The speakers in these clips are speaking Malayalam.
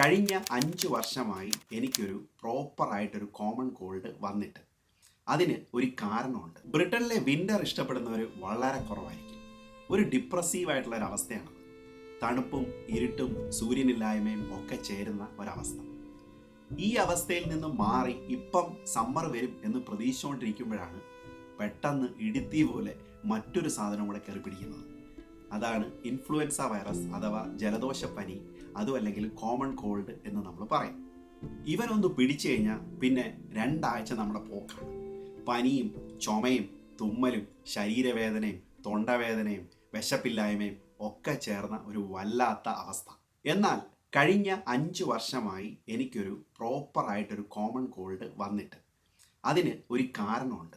കഴിഞ്ഞ അഞ്ച് വർഷമായി എനിക്കൊരു പ്രോപ്പറായിട്ടൊരു കോമൺ കോൾഡ് വന്നിട്ട് അതിന് ഒരു കാരണമുണ്ട്. ബ്രിട്ടനിലെ വിന്റർ ഇഷ്ടപ്പെടുന്നവർ വളരെ കുറവായിരിക്കും. ഒരു ഡിപ്രസീവ് ആയിട്ടുള്ള ഒരു അവസ്ഥയാണ് തണുപ്പും ഇരുട്ടും സൂര്യനില്ലായ്മയും ഒക്കെ ചേരുന്ന ഒരവസ്ഥ. ഈ അവസ്ഥയിൽ നിന്ന് മാറി ഇപ്പം സമ്മർ വരും എന്ന് പ്രതീക്ഷിച്ചുകൊണ്ടിരിക്കുമ്പോഴാണ് പെട്ടെന്ന് ഇടുത്തി പോലെ മറ്റൊരു സാധനം കൂടെ കയറി പിടിക്കുന്നത് അതാണ് ഇൻഫ്ലുവൻസ വൈറസ് അഥവാ ജലദോഷപ്പനി അതും അല്ലെങ്കിൽ കോമൺ കോൾഡ് എന്ന് നമ്മൾ പറയും. ഇവനൊന്ന് പിടിച്ചു കഴിഞ്ഞാൽ പിന്നെ രണ്ടാഴ്ച നമ്മുടെ പോക്കാണ്. പനിയും ചുമയും തുമ്മലും ശരീരവേദനയും തൊണ്ടവേദനയും വിശപ്പില്ലായ്മയും ഒക്കെ ചേർന്ന ഒരു വല്ലാത്ത അവസ്ഥ. എന്നാൽ കഴിഞ്ഞ അഞ്ച് വർഷമായി എനിക്കൊരു പ്രോപ്പറായിട്ടൊരു കോമൺ കോൾഡ് വന്നിട്ട്. അതിന് ഒരു കാരണമുണ്ട്.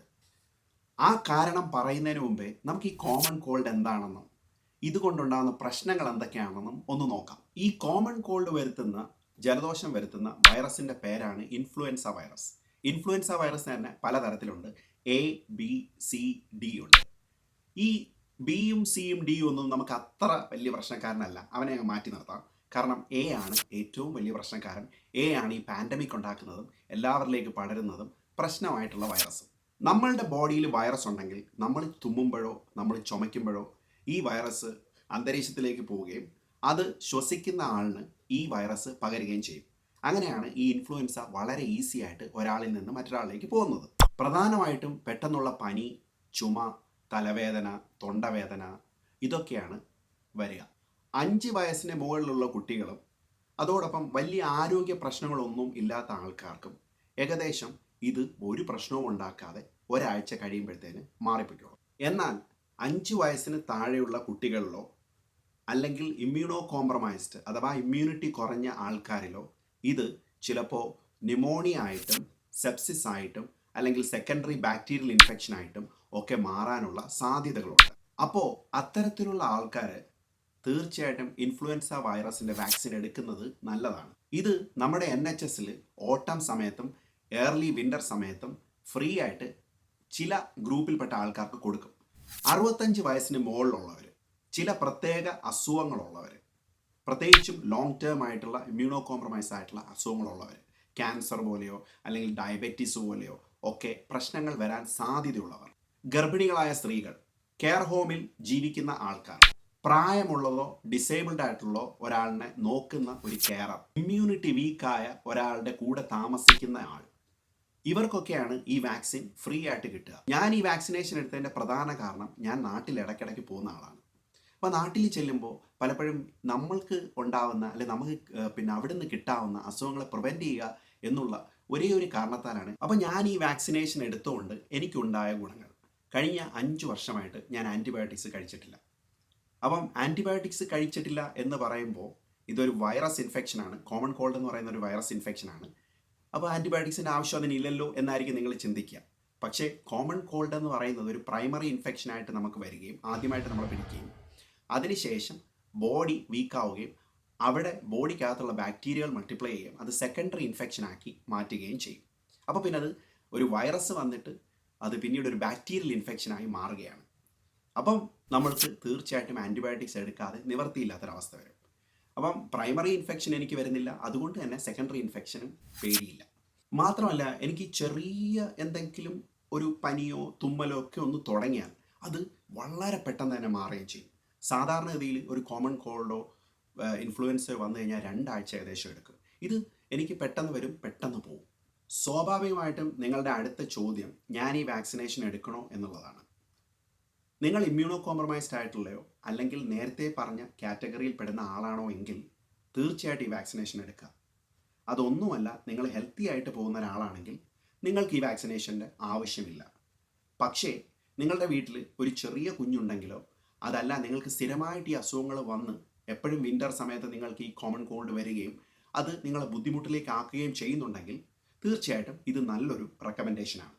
ആ കാരണം പറയുന്നതിന് മുമ്പേ നമുക്ക് ഈ കോമൺ കോൾഡ് എന്താണെന്നും ഇതുകൊണ്ടുണ്ടാകുന്ന പ്രശ്നങ്ങൾ എന്തൊക്കെയാണെന്നും ഒന്ന് നോക്കാം. ഈ കോമൺ കോൾഡ് വരുത്തുന്ന ജലദോഷം വരുത്തുന്ന വൈറസിന്റെ പേരാണ് ഇൻഫ്ലുവൻസ വൈറസ് ഇൻഫ്ലുവൻസ വൈറസ് തന്നെ പലതരത്തിലുണ്ട്. എ ബി സി ഡി ഉണ്ട്. ഈ ബിയും സിയും ഡിയും ഒന്നും നമുക്ക് അത്ര വലിയ പ്രശ്നക്കാരനല്ല. അവനെ അങ്ങ് മാറ്റി നിർത്താം. കാരണം എ ആണ് ഏറ്റവും വലിയ പ്രശ്നക്കാരൻ. എ ആണ് ഈ പാൻഡമിക് ഉണ്ടാക്കുന്നതും എല്ലാവരിലേക്ക് പടരുന്നതും പ്രശ്നമായിട്ടുള്ള വൈറസ് നമ്മളുടെ ബോഡിയിൽ വൈറസ് ഉണ്ടെങ്കിൽ നമ്മൾ തുമ്മുമ്പോഴോ നമ്മൾ ചുമയ്ക്കുമ്പോഴോ ഈ വൈറസ് അന്തരീക്ഷത്തിലേക്ക് പോവുകയും അത് ശ്വസിക്കുന്ന ആളിന് ഈ വൈറസ് പകരുകയും ചെയ്യും. അങ്ങനെയാണ് ഈ ഇൻഫ്ലുവൻസ വളരെ ഈസി ആയിട്ട് ഒരാളിൽ നിന്ന് മറ്റൊരാളിലേക്ക് പോകുന്നത്. പ്രധാനമായിട്ടും പെട്ടെന്നുള്ള പനി ചുമ തലവേദന തൊണ്ടവേദന ഇതൊക്കെയാണ് വരിക. അഞ്ച് വയസ്സിന് മുകളിലുള്ള കുട്ടികളും അതോടൊപ്പം വലിയ ആരോഗ്യ പ്രശ്നങ്ങളൊന്നും ഇല്ലാത്ത ആൾക്കാർക്കും ഏകദേശം ഇത് ഒരു പ്രശ്നവും ഉണ്ടാക്കാതെ ഒരാഴ്ച കഴിയുമ്പോഴത്തേന് മാറിപ്പോയിക്കോളും എന്നാൽ അഞ്ച് വയസ്സിന് താഴെയുള്ള കുട്ടികളിലോ അല്ലെങ്കിൽ ഇമ്മ്യൂണോ കോംപ്രമൈസ്ഡ് അഥവാ ഇമ്മ്യൂണിറ്റി കുറഞ്ഞ ആൾക്കാരിലോ ഇത് ചിലപ്പോൾ ന്യൂമോണിയ ആയിട്ടും സെപ്സിസ് ആയിട്ടും അല്ലെങ്കിൽ സെക്കൻഡറി ബാക്ടീരിയൽ ഇൻഫെക്ഷൻ ആയിട്ടും ഒക്കെ മാറാനുള്ള സാധ്യതകളുണ്ട്. അപ്പോൾ അത്തരത്തിലുള്ള ആൾക്കാർ തീർച്ചയായിട്ടും ഇൻഫ്ലുവൻസ വൈറസിന്റെ വാക്സിൻ എടുക്കുന്നത് നല്ലതാണ്. ഇത് നമ്മുടെ എൻ എച്ച് എസിൽ ഓട്ടം സമയത്തും ഏർലി വിന്റർ സമയത്തും ഫ്രീ ആയിട്ട് ചില ഗ്രൂപ്പിൽപ്പെട്ട ആൾക്കാർക്ക് കൊടുക്കും. അറുപത്തഞ്ച് വയസ്സിന് മുകളിലുള്ളവർ ചില പ്രത്യേക അസുഖങ്ങളുള്ളവർ പ്രത്യേകിച്ചും ലോങ് ടേം ആയിട്ടുള്ള ഇമ്മ്യൂണോ കോംപ്രമൈസ് ആയിട്ടുള്ള അസുഖങ്ങളുള്ളവർ ക്യാൻസർ പോലെയോ അല്ലെങ്കിൽ ഡയബറ്റീസ് പോലെയോ ഒക്കെ പ്രശ്നങ്ങൾ വരാൻ സാധ്യതയുള്ളവർ ഗർഭിണികളായ സ്ത്രീകൾ കെയർ ഹോമിൽ ജീവിക്കുന്ന ആൾക്കാർ പ്രായമുള്ളതോ ഡിസേബിൾഡ് ആയിട്ടുള്ളോ ഒരാളിനെ നോക്കുന്ന ഒരു കെയറർ ഇമ്മ്യൂണിറ്റി വീക്കായ ഒരാളുടെ കൂടെ താമസിക്കുന്ന ആൾ ഇവർക്കൊക്കെയാണ് ഈ വാക്സിൻ ഫ്രീ ആയിട്ട് കിട്ടുക. ഞാൻ ഈ വാക്സിനേഷൻ എടുത്തതിന്റെ പ്രധാന കാരണം ഞാൻ നാട്ടിൽ ഇടയ്ക്കിടയ്ക്ക് പോകുന്ന ആളാണ്. അപ്പോൾ നാട്ടിൽ ചെല്ലുമ്പോൾ പലപ്പോഴും നമ്മൾക്ക് ഉണ്ടാവുന്ന അല്ലെ നമുക്ക് പിന്നെ അവിടെ നിന്ന് കിട്ടാവുന്ന അസുഖങ്ങളെ പ്രിവെന്റ് ചെയ്യുക എന്നുള്ള ഒരേ ഒരു കാരണത്താലാണ് അപ്പോൾ ഞാൻ ഈ വാക്സിനേഷൻ എടുത്തുകൊണ്ട് എനിക്കുണ്ടായ ഗുണങ്ങൾ. കഴിഞ്ഞ അഞ്ച് വർഷമായിട്ട് ഞാൻ ആന്റിബയോട്ടിക്സ് കഴിച്ചിട്ടില്ല. അപ്പം ആന്റിബയോട്ടിക്സ് കഴിച്ചിട്ടില്ല എന്ന് പറയുമ്പോൾ ഇതൊരു വൈറസ് ഇൻഫെക്ഷനാണ് കോമൺ കോൾഡ് എന്ന് പറയുന്ന ഒരു വൈറസ് ഇൻഫെക്ഷനാണ് അപ്പോൾ ആന്റിബയോട്ടിക്സിന്റെ ആവശ്യം അതിനില്ലല്ലോ എന്നായിരിക്കും നിങ്ങൾ ചിന്തിക്കുക. പക്ഷേ കോമൺ കോൾഡ് എന്ന് പറയുന്നത് ഒരു പ്രൈമറി ഇൻഫെക്ഷനായിട്ട് നമുക്ക് വരികയും ആദ്യമായിട്ട് നമ്മൾ പിടിക്കുകയും അതിനുശേഷം ബോഡി വീക്കാവുകയും അവിടെ ബോഡിക്കകത്തുള്ള ബാക്ടീരിയകൾ മൾട്ടിപ്ലൈ ചെയ്യുകയും അത് സെക്കൻഡറി ഇൻഫെക്ഷൻ ആക്കി മാറ്റുകയും ചെയ്യും. അപ്പോൾ പിന്നെ അത് ഒരു വൈറസ് വന്നിട്ട് അത് പിന്നീട് ഒരു ബാക്ടീരിയൽ ഇൻഫെക്ഷനായി മാറുകയാണ്. അപ്പം നമ്മൾക്ക് തീർച്ചയായിട്ടും ആന്റിബയോട്ടിക്സ് എടുക്കാതെ നിവർത്തിയില്ലാത്തൊരവസ്ഥ വരും. അപ്പം പ്രൈമറി ഇൻഫെക്ഷൻ എനിക്ക് വരുന്നില്ല. അതുകൊണ്ട് തന്നെ സെക്കൻഡറി ഇൻഫെക്ഷനും പേടിയില്ല. മാത്രമല്ല എനിക്ക് ചെറിയ എന്തെങ്കിലും ഒരു പനിയോ തുമ്മലോ ഒക്കെ ഒന്ന് തുടങ്ങിയാൽ അത് വളരെ പെട്ടെന്ന് തന്നെ മാറുകയും ചെയ്യും. സാധാരണഗതിയിൽ ഒരു കോമൺ കോൾഡോ ഇൻഫ്ലുവൻസോ വന്നു കഴിഞ്ഞാൽ രണ്ടാഴ്ച ഏകദേശം എടുക്കും. ഇത് എനിക്ക് പെട്ടെന്ന് വരും പെട്ടെന്ന് പോകും സ്വാഭാവികമായിട്ടും നിങ്ങളുടെ അടുത്ത ചോദ്യം ഞാൻ ഈ വാക്സിനേഷൻ എടുക്കണോ? എന്നുള്ളതാണ്. നിങ്ങൾ ഇമ്മ്യൂണോ കോംപ്രമൈസ്ഡ് ആയിട്ടുള്ളയോ അല്ലെങ്കിൽ നേരത്തെ പറഞ്ഞ കാറ്റഗറിയിൽ പെടുന്ന ആളാണോ എങ്കിൽ തീർച്ചയായിട്ടും ഈ വാക്സിനേഷൻ എടുക്കുക. അതൊന്നുമല്ല നിങ്ങൾ ഹെൽത്തി ആയിട്ട് പോകുന്ന ഒരാളാണെങ്കിൽ നിങ്ങൾക്ക് ഈ വാക്സിനേഷന്റെ ആവശ്യമില്ല. പക്ഷേ നിങ്ങളുടെ വീട്ടിൽ ഒരു ചെറിയ കുഞ്ഞുണ്ടെങ്കിലോ അതല്ല നിങ്ങൾക്ക് സ്ഥിരമായിട്ട് ഈ അസുഖങ്ങൾ വന്ന് എപ്പോഴും വിന്റർ സമയത്ത് നിങ്ങൾക്ക് ഈ കോമൺ കോൾഡ് വരികയും അത് നിങ്ങളെ ബുദ്ധിമുട്ടിലേക്ക് ആക്കുകയും ചെയ്യുന്നുണ്ടെങ്കിൽ തീർച്ചയായിട്ടും ഇത് നല്ലൊരു റെക്കമെൻഡേഷനാണ്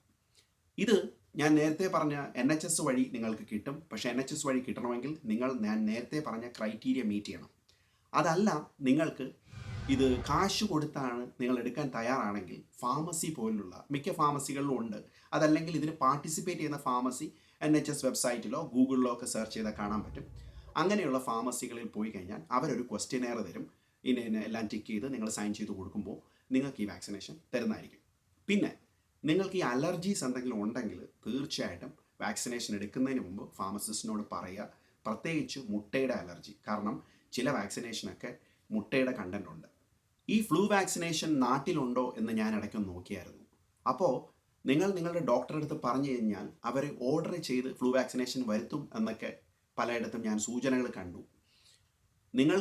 ഇത് ഞാൻ നേരത്തെ പറഞ്ഞ എൻ എച്ച് എസ് വഴി നിങ്ങൾക്ക് കിട്ടും. പക്ഷേ എൻ എച്ച് എസ് വഴി കിട്ടണമെങ്കിൽ നിങ്ങൾ ഞാൻ നേരത്തെ പറഞ്ഞ ക്രൈറ്റീരിയ മീറ്റ് ചെയ്യണം. അതല്ല നിങ്ങൾക്ക് ഇത് കാശ് കൊടുത്താണ് നിങ്ങൾ എടുക്കാൻ തയ്യാറാണെങ്കിൽ ഫാർമസി പോലുള്ള മിക്ക ഫാർമസികളിലും ഉണ്ട്. അതല്ലെങ്കിൽ ഇതിന് പാർട്ടിസിപ്പേറ്റ് ചെയ്യുന്ന ഫാർമസി എൻ എച്ച് എസ് വെബ്സൈറ്റിലോ ഗൂഗിളിലോ ഒക്കെ സെർച്ച് ചെയ്താൽ കാണാൻ പറ്റും. അങ്ങനെയുള്ള ഫാർമസികളിൽ പോയി കഴിഞ്ഞാൽ അവരൊരു ക്വസ്റ്റ്യനെയർ തരും. ഇന്ന എല്ലാം ടിക്ക് ചെയ്ത് നിങ്ങൾ സൈൻ ചെയ്ത് കൊടുക്കുമ്പോൾ നിങ്ങൾക്ക് ഈ വാക്സിനേഷൻ തരുന്നതായിരിക്കും. പിന്നെ നിങ്ങൾക്ക് ഈ അലർജീസ് എന്തെങ്കിലും ഉണ്ടെങ്കിൽ തീർച്ചയായിട്ടും വാക്സിനേഷൻ എടുക്കുന്നതിന് മുമ്പ് ഫാർമസിസ്റ്റിനോട് പറയുക. പ്രത്യേകിച്ച് മുട്ടയുടെ അലർജി. കാരണം ചില വാക്സിനേഷനൊക്കെ മുട്ടയുടെ കണ്ടന്റ് ഉണ്ട്. ഈ ഫ്ലൂ വാക്സിനേഷൻ നാട്ടിലുണ്ടോ എന്ന് ഞാൻ ഇടയ്ക്കൊന്ന് നോക്കിയായിരുന്നു. അപ്പോൾ നിങ്ങൾ നിങ്ങളുടെ ഡോക്ടറെ അടുത്ത് പറഞ്ഞു കഴിഞ്ഞാൽ അവർ ഓർഡർ ചെയ്ത് ഫ്ലൂ വാക്സിനേഷൻ വരുത്തും എന്നൊക്കെ പലയിടത്തും ഞാൻ സൂചനകൾ കണ്ടു. നിങ്ങൾ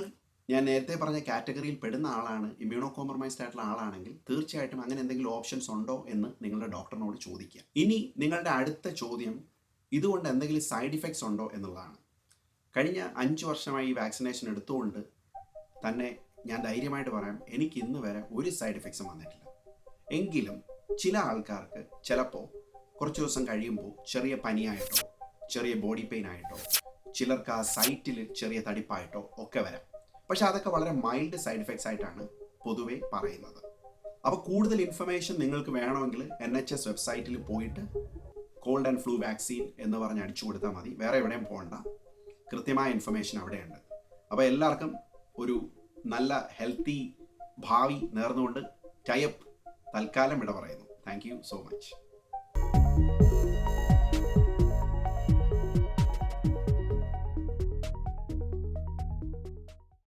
ഞാൻ നേരത്തെ പറഞ്ഞ കാറ്റഗറിയിൽ പെടുന്ന ആളാണ് ഇമ്മ്യൂണോ കോംപ്രമൈസ്ഡ് ആയിട്ടുള്ള ആളാണെങ്കിൽ തീർച്ചയായിട്ടും അങ്ങനെ എന്തെങ്കിലും ഓപ്ഷൻസ് ഉണ്ടോ എന്ന് നിങ്ങളുടെ ഡോക്ടറിനോട് ചോദിക്കുക. ഇനി നിങ്ങളുടെ അടുത്ത ചോദ്യം ഇതുകൊണ്ട് എന്തെങ്കിലും സൈഡ് ഇഫക്ട്സ് ഉണ്ടോ എന്നുള്ളതാണ്. കഴിഞ്ഞ അഞ്ച് വർഷമായി ഈ വാക്സിനേഷൻ എടുത്തുകൊണ്ട് തന്നെ ഞാൻ ധൈര്യമായിട്ട് പറയാം എനിക്ക് ഇന്ന് വരെ ഒരു സൈഡ് ഇഫക്ട്സും വന്നിട്ടില്ല. എങ്കിലും ചില ആൾക്കാർക്ക് ചിലപ്പോൾ കുറച്ച് ദിവസം കഴിയുമ്പോൾ ചെറിയ പനിയായിട്ടോ ചെറിയ ബോഡി പെയിൻ ആയിട്ടോ ചിലർക്ക് ആ സൈറ്റിൽ ചെറിയ തടിപ്പായിട്ടോ ഒക്കെ വരാം. പക്ഷെ അതൊക്കെ വളരെ മൈൽഡ് സൈഡ് ഇഫക്ട്സ് ആയിട്ടാണ് പൊതുവേ പറയുന്നത്. അപ്പോൾ കൂടുതൽ ഇൻഫർമേഷൻ നിങ്ങൾക്ക് വേണമെങ്കിൽ എൻ എച്ച് എസ് വെബ്സൈറ്റിൽ പോയിട്ട് കോൾഡ് ആൻഡ് ഫ്ലൂ വാക്സിൻ എന്ന് പറഞ്ഞ് അടിച്ചു കൊടുത്താൽ മതി. വേറെ എവിടെയും പോകണ്ട കൃത്യമായ ഇൻഫർമേഷൻ അവിടെയുണ്ട്. അപ്പോൾ എല്ലാവർക്കും ഒരു നല്ല ഹെൽത്തി ഭാവി നേർന്നുകൊണ്ട് ടൈപ്പ് തൽക്കാലം ഇവിടെ പറയുന്നു. Thank so much